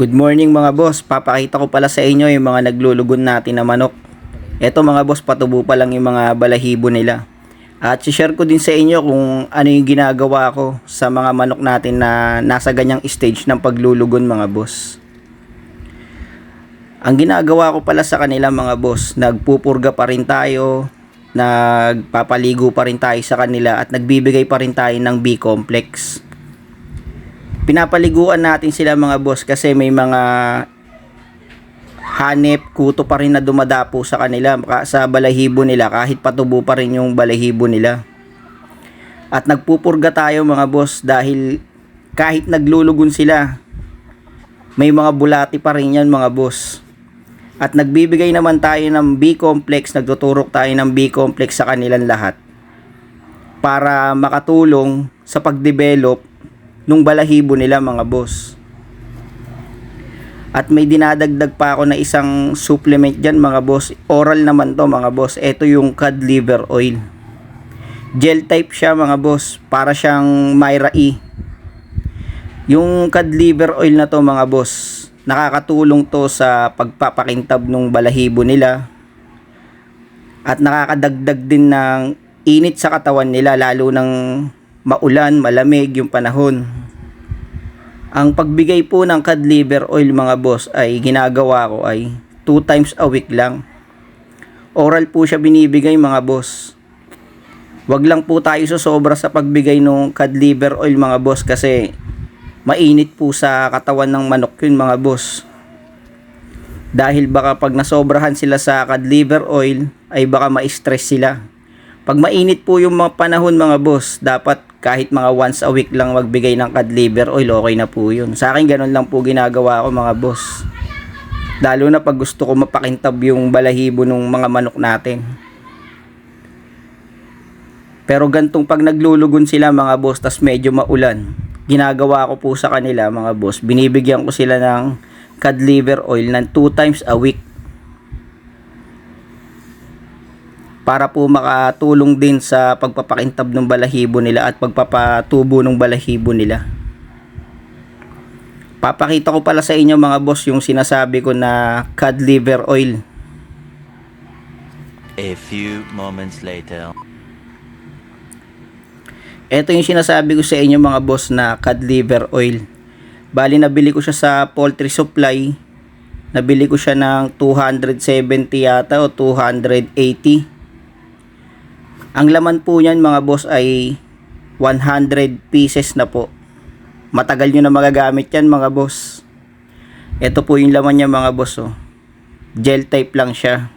Good morning mga boss. Papakita ko pala sa inyo yung mga naglulugon natin na manok. Eto mga boss, patubo pa lang yung mga balahibo nila. At share ko din sa inyo kung ano yung ginagawa ko sa mga manok natin na nasa ganyang stage ng paglulugon mga boss. Ang ginagawa ko pala sa kanila mga boss, nagpupurga pa rin tayo, nagpapaligo pa rin tayo sa kanila at nagbibigay pa rin tayo ng B-complex pinapaliguan natin sila mga boss kasi may mga hanep, kuto pa rin na dumadapo sa kanila ka- sa balahibo nila kahit patubo pa rin yung balahibo nila. At nagpupurga tayo mga boss dahil kahit naglulugon sila, may mga bulati pa rin yan mga boss. At nagbibigay naman tayo ng B-complex, nagtuturok tayo ng B-complex sa kanilang lahat para makatulong sa pagdevelop nung balahibo nila mga boss. At may dinadagdag pa ako na isang supplement dyan mga boss. Oral naman to mga boss. Ito yung cod liver oil. Gel type siya mga boss. Para siyang Myra E. Yung cod liver oil na to mga boss. Nakakatulong to sa pagpapakintab ng balahibo nila. At nakakadagdag din ng init sa katawan nila lalo ng maulan, malamig yung panahon. Ang pagbigay po ng cod liver oil mga boss ay ginagawa ko ay 2 times a week lang. Oral po siya binibigay mga boss. Wag lang po tayo sobra sa pagbigay ng cod liver oil mga boss kasi mainit po sa katawan ng manok yun mga boss. Dahil baka pag nasobrahan sila sa cod liver oil ay baka ma-stress sila. Pag mainit po yung mga panahon mga boss, dapat kahit mga once a week lang magbigay ng cod liver oil, okay na po yun. Sa akin ganun lang po ginagawa ko mga boss. Lalo na pag gusto ko mapakintab yung balahibo ng mga manok natin. Pero gantong pag naglulugon sila mga boss, tas medyo maulan, ginagawa ko po sa kanila mga boss, binibigyan ko sila ng cod liver oil ng 2 times a week para po makatulong din sa pagpapakintab ng balahibo nila at pagpapatubo ng balahibo nila. Papakita ko pala sa inyo mga boss yung sinasabi ko na cod liver oil. A few moments later. Ito yung sinasabi ko sa inyo mga boss na cod liver oil. Bali nabili ko siya sa poultry supply. Nabili ko siya ng 270 yata o 280. Ang laman po niyan mga boss ay 100 pieces na po. Matagal nyo na magagamit yan mga boss. Ito po yung laman niya mga boss oh. Gel type lang siya.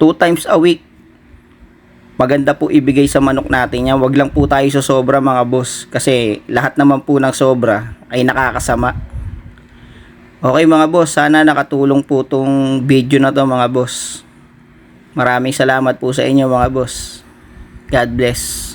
2 times a week. Maganda po ibigay sa manok natin yan. Wag lang po tayo sa sobra mga boss. Kasi lahat naman po ng sobra ay nakakasama. Okay mga boss, sana nakatulong po tong video na to mga boss. Maraming salamat po sa inyo mga boss. God bless.